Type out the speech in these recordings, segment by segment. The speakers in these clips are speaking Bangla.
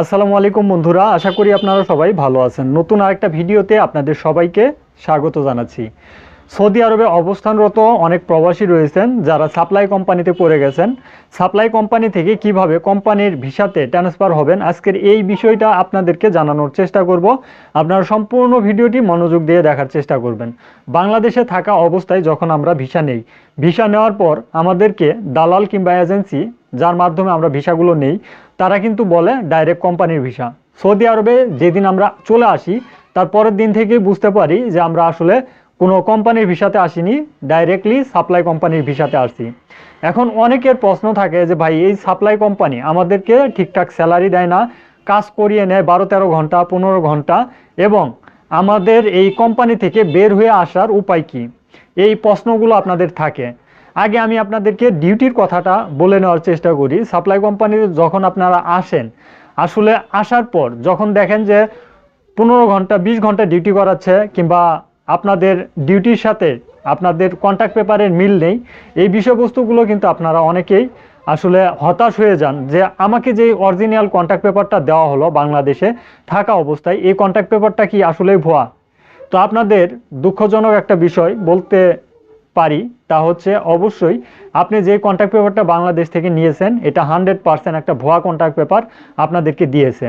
আসসালামু আলাইকুম বন্ধুরা, আশা করি আপনারা সবাই ভালো আছেন। নতুন আরেকটা ভিডিওতে আপনাদের সবাইকে স্বাগত জানাচ্ছি। সৌদি আরবে অবস্থানরত অনেক প্রবাসী রয়েছেন যারা সাপ্লাই কোম্পানিতে পড়ে গেছেন। সাপ্লাই কোম্পানি থেকে কীভাবে কোম্পানির ভিসাতে ট্রান্সফার হবেন, আজকের এই বিষয়টা আপনাদেরকে জানানোর চেষ্টা করব। আপনারা সম্পূর্ণ ভিডিওটি মনোযোগ দিয়ে দেখার চেষ্টা করবেন। বাংলাদেশে থাকা অবস্থায় যখন আমরা ভিসা নেই, ভিসা নেওয়ার পর আমাদেরকে দালাল কিংবা এজেন্সি, যার মাধ্যমে আমরা ভিসাগুলো নেই তারা কিন্তু বলে ডাইরেক্ট কোম্পানির ভিসা সৌদি আরবে যেদিন আমরা চলে আসি, তার পরের দিন থেকেই বুঝতে পারি যে আমরা আসলে কোনো কোম্পানির ভিসাতে আসিনি ডাইরেক্টলি সাপ্লাই কোম্পানির ভিসাতে আসছি। এখন অনেকের প্রশ্ন থাকে যে ভাই, এই সাপ্লাই কোম্পানি আমাদেরকে ঠিকঠাক স্যালারি দেয় না, কাজ করিয়ে নেয় বারো তেরো ঘণ্টা, পনেরো ঘণ্টা, এবং আমাদের এই কোম্পানি থেকে বের হয়ে আসার উপায় কি? এই প্রশ্নগুলো আপনাদের থাকে। আগে আমি আপনাদেরকে ডিউটির কথাটা বলে নেওয়ার চেষ্টা করি। সাপ্লাই কোম্পানির যখন আপনারা আসেন, আসলে আসার পর যখন দেখেন যে পনেরো ঘণ্টা, বিশ ঘণ্টা ডিউটি করাচ্ছে কিংবা আপনাদের ডিউটির সাথে আপনাদের কন্ট্যাক্ট পেপারের মিল নেই, এই বিষয়বস্তুগুলো কিন্তু আপনারা অনেকেই আসলে হতাশ হয়ে যান যে আমাকে যে অরিজিনাল কন্ট্যাক্ট পেপারটা দেওয়া হলো বাংলাদেশে, থাকা অবস্থায়, এই কন্ট্যাক্ট পেপারটা কি আসলেই ভুয়া? তো আপনাদের দুঃখজনক একটা বিষয় বলতে পারি, তা হচ্ছে অবশ্যই আপনি যে কন্ট্যাক্ট পেপারটা বাংলাদেশ থেকে নিয়েছেন, এটা হান্ড্রেড পার্সেন্ট একটা ভুয়া কন্ট্যাক্ট পেপার আপনাদেরকে দিয়েছে।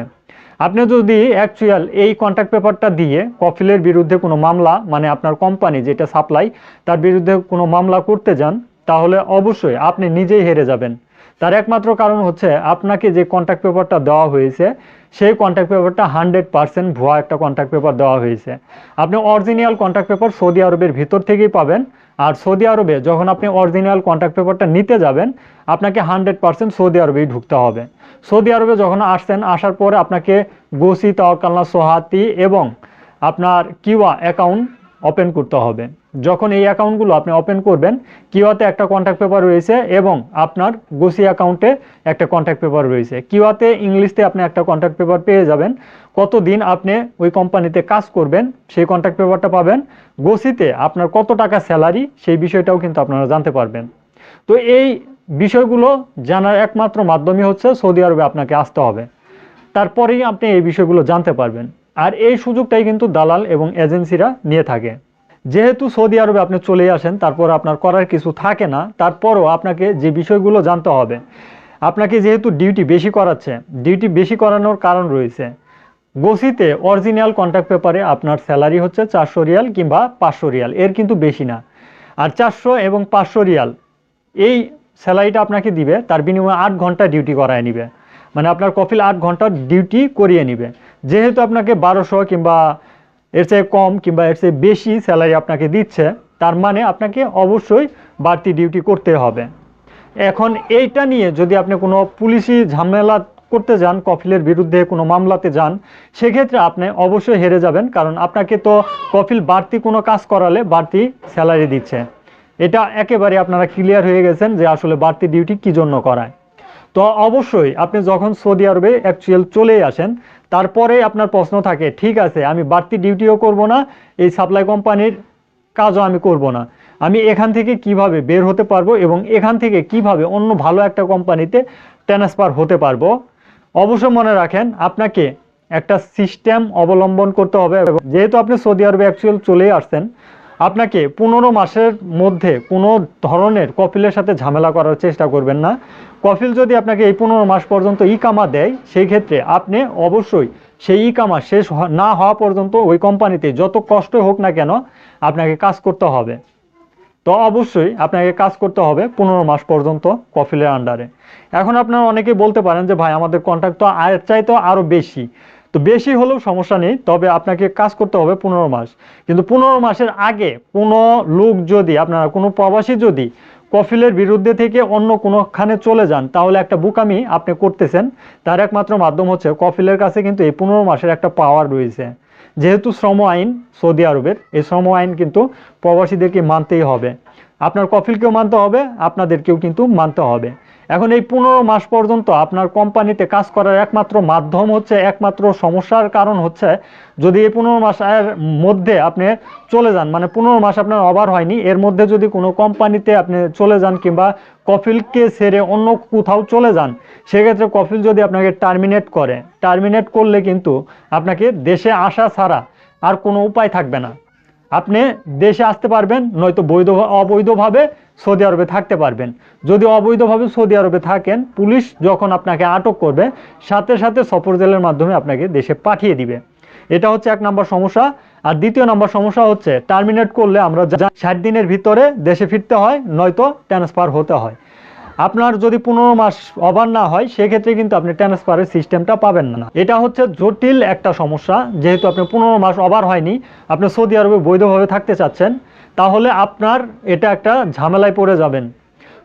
আপনি যদি অ্যাকচুয়াল এই কন্ট্যাক্ট পেপারটা দিয়ে কফিলের বিরুদ্ধে কোনো মামলা মানে আপনার কোম্পানি যেটা সাপ্লাই তার বিরুদ্ধে কোনো মামলা করতে যান, তাহলে অবশ্যই আপনি নিজেই হেরে যাবেন। তার একমাত্র কারণ হচ্ছে আপনাকে যে কন্ট্যাক্ট পেপারটা দেওয়া হয়েছে, সেই কন্ট্যাক্ট পেপারটা হান্ড্রেড পার্সেন্ট ভুয়া একটা কন্ট্যাক্ট পেপার দেওয়া হয়েছে। আপনি অরিজিনাল কন্ট্যাক্ট পেপার সৌদি আরবের ভিতর থেকেই পাবেন, আর সৌদি আরবে যখন আপনি অরিজিনাল কন্ট্যাক্ট পেপারটা নিতে যাবেন, আপনাকে হান্ড্রেড পার্সেন্ট সৌদি আরবেই ঢুকতে হবে। সৌদি আরবে যখন আসছেন, আসার পরে আপনাকে গোসি তাওয়াক্কালনা সোহাতি এবং আপনার কিওয়া অ্যাকাউন্ট ওপেন করতে হবে। যখন এই অ্যাকাউন্টগুলো আপনি ওপেন করবেন কিওয়াতে একটা কন্ট্যাক্ট পেপার রয়েছে এবং আপনার গোসি অ্যাকাউন্টে একটা কন্ট্যাক্ট পেপার রয়েছে। কিওয়াতে ইংলিশতে আপনি একটা কন্ট্যাক্ট পেপার পেয়ে যাবেন। কতদিন আপনি ওই কোম্পানিতে কাজ করবেন, সেই কন্ট্যাক্ট পেপারটা পাবেন। গোসিতে আপনার কত টাকা স্যালারি সেই বিষয়টাও কিন্তু আপনারা জানতে পারবেন। তো এই বিষয়গুলো জানার একমাত্র মাধ্যমই হচ্ছে সৌদি আরবে আপনাকে আসতে হবে। তারপরেই আপনি এই বিষয়গুলো জানতে পারবেন। আর এই সুযোগটাই কিন্তু দালাল এবং এজেন্সিরা নিয়ে থাকে। যেহেতু সৌদি আরবে আপনি চলে আসেন, তারপর আপনার করার কিছু থাকে না, তারপরও আপনাকে যে বিষয়গুলো জানতে হবে, আপনাকে যেহেতু ডিউটি বেশি করাচ্ছে ডিউটি বেশি করানোর কারণ রয়েছে। গোসিতে অরিজিনাল কন্ট্যাক্ট পেপারে আপনার স্যালারি হচ্ছে চারশো রিয়াল কিংবা পাঁচশো রিয়াল, এর কিন্তু বেশি না। আর চারশো এবং পাঁচশো রিয়াল, এই স্যালারিটা আপনাকে দিবে, তার বিনিময়ে আট ঘণ্টা ডিউটি করায় নিবে। মানে আপনার কফিল আট ঘণ্টা ডিউটি করিয়ে নিবে। যেহেতু আপনাকে বারোশো কিংবা এর চেয়ে কম কিংবা এর চেয়ে বেশি স্যালারি আপনাকে দিচ্ছে, তার মানে আপনাকে অবশ্যই বাড়তি ডিউটি করতে হবে। এখন এইটা নিয়ে যদি আপনি কোনো পুলিশি ঝামেলা করতে যান, কফিলের বিরুদ্ধে কোনো মামলাতে যান, সেক্ষেত্রে আপনি অবশ্যই হেরে যাবেন, কারণ আপনাকে তো কফিল বাড়তি কোনো কাজ করালে বাড়তি স্যালারি দিচ্ছে। এটা একেবারে আপনারা ক্লিয়ার হয়ে গেছেন যে আসলে বাড়তি ডিউটি কী জন্য করায়। তো অবশ্যই আপনি যখন সৌদি আরবে অ্যাকচুয়াল চলেই আসেন, তারপরে আপনার প্রশ্ন থাকে, ঠিক আছে, আমি বাড়তি ডিউটিও করব না, এই সাপ্লাই কোম্পানির কাজও আমি করব না। আমি এখান থেকে কীভাবে বের হতে পারব এবং এখান থেকে কীভাবে অন্য ভালো একটা কোম্পানিতে ট্রান্সফার হতে পারব? অবশ্য মনে রাখেন, আপনাকে একটা সিস্টেম অবলম্বন করতে হবে যেহেতু আপনি সৌদি আরবে অ্যাকচুয়াল চলেই আসছেন, আপনাকে পনেরো মাসের মধ্যে কোনো ধরনের কপিলের সাথে ঝামেলা করার চেষ্টা করবেন না। কফিল যদি আপনাকে এই পনেরো মাস পর্যন্ত ই কামা দেয়, সেই ক্ষেত্রে আপনি অবশ্যই সেই ই কামা শেষ না হওয়া পর্যন্ত ওই কোম্পানিতে যত কষ্ট হোক না কেন আপনাকে কাজ করতে হবে। তো অবশ্যই আপনাকে কাজ করতে হবে পনেরো মাস পর্যন্ত কফিলের আন্ডারে। এখন আপনারা অনেকেই বলতে পারেন যে, ভাই, আমাদের কন্ট্রাক্ট তো আয়ের চাইতেও আরও বেশি। তো বেশি হলেও সমস্যা নেই, তবে আপনাকে কাজ করতে হবে পনেরো মাস। কিন্তু পনেরো মাসের আগে কোনো লোক যদি, আপনারা কোনো প্রবাসী যদি কফিলের বিরুদ্ধে থেকে অন্য কোনোখানে চলে যান, তাহলে একটা বুকামি আপনি করতেছেন। তার একমাত্র মাধ্যম হচ্ছে কফিলের কাছে কিন্তু এই পনেরো মাসের একটা পাওয়ার রয়েছে। যেহেতু শ্রম আইন সৌদি আরবের, এই শ্রম আইন কিন্তু প্রবাসীদেরকে মানতেই হবে। আপনার কফিলকেও মানতে হবে, আপনাদেরকেও কিন্তু মানতে হবে। এখন এই পনেরো মাস পর্যন্ত আপনার কোম্পানিতে কাজ করার একমাত্র মাধ্যম হচ্ছে, একমাত্র সমস্যার কারণ হচ্ছে যদি এই পনেরো মাসের মধ্যে আপনি চলে যান মানে পনেরো মাস আপনার অবার হয়নি, এর মধ্যে যদি কোনো কোম্পানিতে আপনি চলে যান কিংবা কফিলকে ছেড়ে অন্য কোথাও চলে যান, সেক্ষেত্রে কফিল যদি আপনাকে টার্মিনেট করে টার্মিনেট করলে কিন্তু আপনাকে দেশে আসা ছাড়া আর কোনো উপায় থাকবে না। আপনি দেশে আসতে পারবেন, নয়তো বৈধ অবৈধভাবে সৌদি আরবে থাকতে পারবেন। যদি অবৈধভাবে সৌদি আরবে থাকেন, পুলিশ যখন আপনাকে আটক করবে, সাথে সাথে সফর জেলের মাধ্যমে আপনাকে দেশে পাঠিয়ে দিবে। এটা হচ্ছে এক নম্বর সমস্যা। আর দ্বিতীয় নম্বর সমস্যা হচ্ছে, টার্মিনেট করলে আমরা ষাট দিনের ভিতরে দেশে ফিরতে হয়, নয়তো ট্রান্সফার হতে হয়। আপনার যদি পনেরো মাস ওভার না হয়, সেক্ষেত্রে কিন্তু আপনি ট্রান্সফারের সিস্টেমটা পাবেন না। এটা হচ্ছে জটিল একটা সমস্যা। যেহেতু আপনি পনেরো মাস ওভার হয়নি, আপনি সৌদি আরবে বৈধভাবে থাকতে চাচ্ছেন, তাহলে আপনার এটা একটা ঝামেলায় পড়ে যাবেন।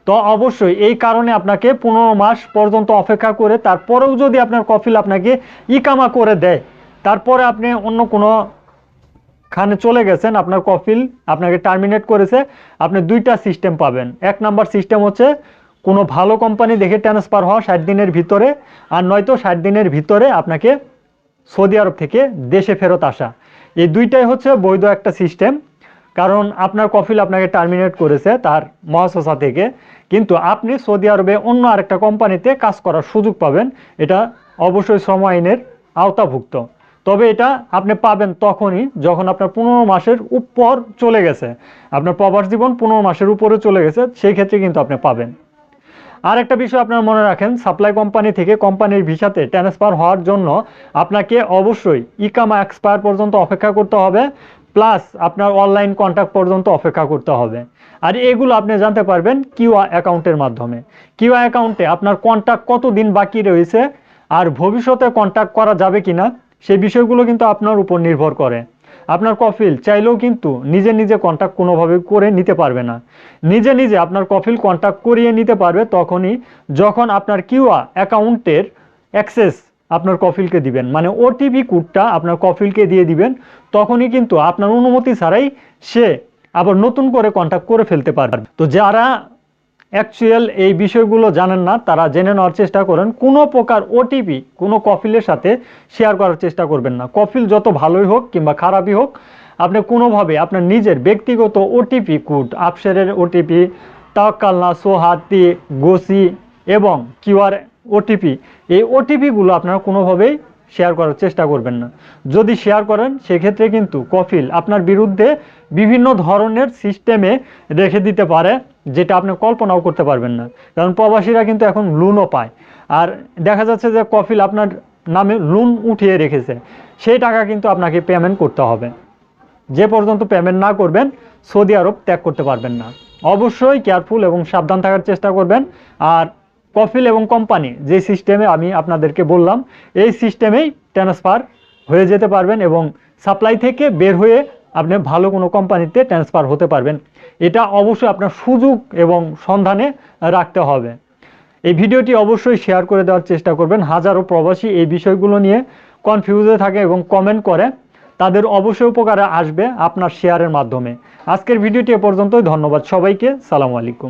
তো অবশ্যই এই কারণে আপনাকে পনেরো মাস পর্যন্ত অপেক্ষা করে, তারপরেও যদি আপনার কফিল আপনাকে ইকামা করে দেয়, তারপরে আপনি অন্য কোনো খানে চলে গেছেন, আপনার কফিল আপনাকে টার্মিনেট করেছে, আপনি দুইটা সিস্টেম পাবেন। এক নাম্বার সিস্টেম হচ্ছে কোনো ভালো কোম্পানি দেখে ট্রান্সফার হওয়া ষাট দিনের ভিতরে, আর নয়তো ষাট দিনের ভিতরে আপনাকে সৌদি আরব থেকে দেশে ফেরত আসা। এই দুইটাই হচ্ছে বৈধ একটা সিস্টেম কারণ আপনার কফিল আপনাকে টার্মিনেট করেছে তার মহাসসা থেকে। কিন্তু আপনি সৌদি আরবে অন্য আরেকটা কোম্পানিতে কাজ করার সুযোগ পাবেন, এটা অবশ্যই শ্রম আইনের আওতাভুক্ত। তবে এটা আপনি পাবেন তখনই যখন আপনার পনেরো মাসের উপর চলে গেছে। আপনার প্রবাস জীবন পনেরো মাসের উপরে চলে গেছে, সেই ক্ষেত্রে কিন্তু আপনি পাবেন। আর একটা বিষয় আপনারা মনে রাখেন সাপ্লাই কোম্পানি থেকে কোম্পানির ভিসাতে ট্রান্সফার হওয়ার জন্য আপনাকে অবশ্যই ইকামা এক্সপায়ার পর্যন্ত অপেক্ষা করতে হবে প্লাস আপনার অনলাইন কন্ট্যাক্ট পর্যন্ত অপেক্ষা করতে হবে। আর এগুলো আপনি জানতে পারবেন কিউআ অ্যাকাউন্টের মাধ্যমে। কিউআ অ্যাকাউন্টে আপনার কন্ট্যাক্ট কত দিন বাকি রয়েছে, আর ভবিষ্যতে কন্ট্যাক্ট করা যাবে কিনা সেই বিষয়গুলো কিন্তু আপনার উপর নির্ভর করে। আপনার কফিল চাইলেও কিন্তু নিজে নিজে কন্ট্যাক্ট কোনোভাবে করে নিতে পারবে না। নিজে নিজে আপনার কফিল কন্ট্যাক্ট করিয়ে নিতে পারবে তখনই যখন আপনার কিউআ অ্যাকাউন্টের অ্যাক্সেস আপনার কফিলকে দিবেন মানে ওটিপি কোডটা আপনার কফিলকে দিয়ে দিবেন, তখনই কিন্তু আপনার অনুমতি ছাড়াই সে আবার নতুন করে কন্ট্যাক্ট করে ফেলতে পারবে। তো যারা অ্যাকচুয়াল এই বিষয়গুলো জানেন না, তারা জেনে নেওয়ার চেষ্টা করেন। কোনো প্রকার ওটিপি কোনো কফিলের সাথে শেয়ার করার চেষ্টা করবেন না। কফিল যত ভালোই হোক কিংবা খারাপই হোক, আপনি কোনোভাবে আপনার নিজের ব্যক্তিগত ওটিপি কোড, আপসেরের ওটিপি তাওয়াক্কালনা সোহাতি গোসি এবং কিউআর ওটিপি এই ওটিপিগুলো আপনারা কোনোভাবেই শেয়ার করার চেষ্টা করবেন না। যদি শেয়ার করেন, সেক্ষেত্রে কিন্তু কফিল আপনার বিরুদ্ধে বিভিন্ন ধরনের সিস্টেমে রেখে দিতে পারে। যেটা আপনি কল্পনাও করতে পারবেন না। কারণ প্রবাসীরা কিন্তু এখন লোনও পায়। আর দেখা যাচ্ছে যে কফিল আপনার নামে লোন উঠিয়ে রেখেছে। সেই টাকা কিন্তু আপনাকে পেমেন্ট করতে হবে। যে পর্যন্ত পেমেন্ট না করবেন, সৌদি আরব ত্যাগ করতে পারবেন না। অবশ্যই কেয়ারফুল এবং সাবধান থাকার চেষ্টা করবেন। আর কফিল এবং কোম্পানি যে সিস্টেমে আমি আপনাদেরকে বললাম, এই সিস্টেমেই ট্রান্সফার হয়ে যেতে পারবেন এবং সাপ্লাই থেকে বের হয়ে আপনি ভালো কোনো কোম্পানিতে ট্রান্সফার হতে পারবেন। এটা অবশ্যই আপনার সুযোগ এবং সন্ধানে রাখতে হবে। এই ভিডিওটি অবশ্যই শেয়ার করে দেওয়ার চেষ্টা করবেন। হাজারো প্রবাসী এই বিষয়গুলো নিয়ে কনফিউজে থাকে এবং কমেন্ট করে। তাদের অবশ্যই উপকারে আসবে আপনার শেয়ারের মাধ্যমে। আজকের ভিডিওটি এ পর্যন্তই। ধন্যবাদ সবাইকে। সালাম আলাইকুম।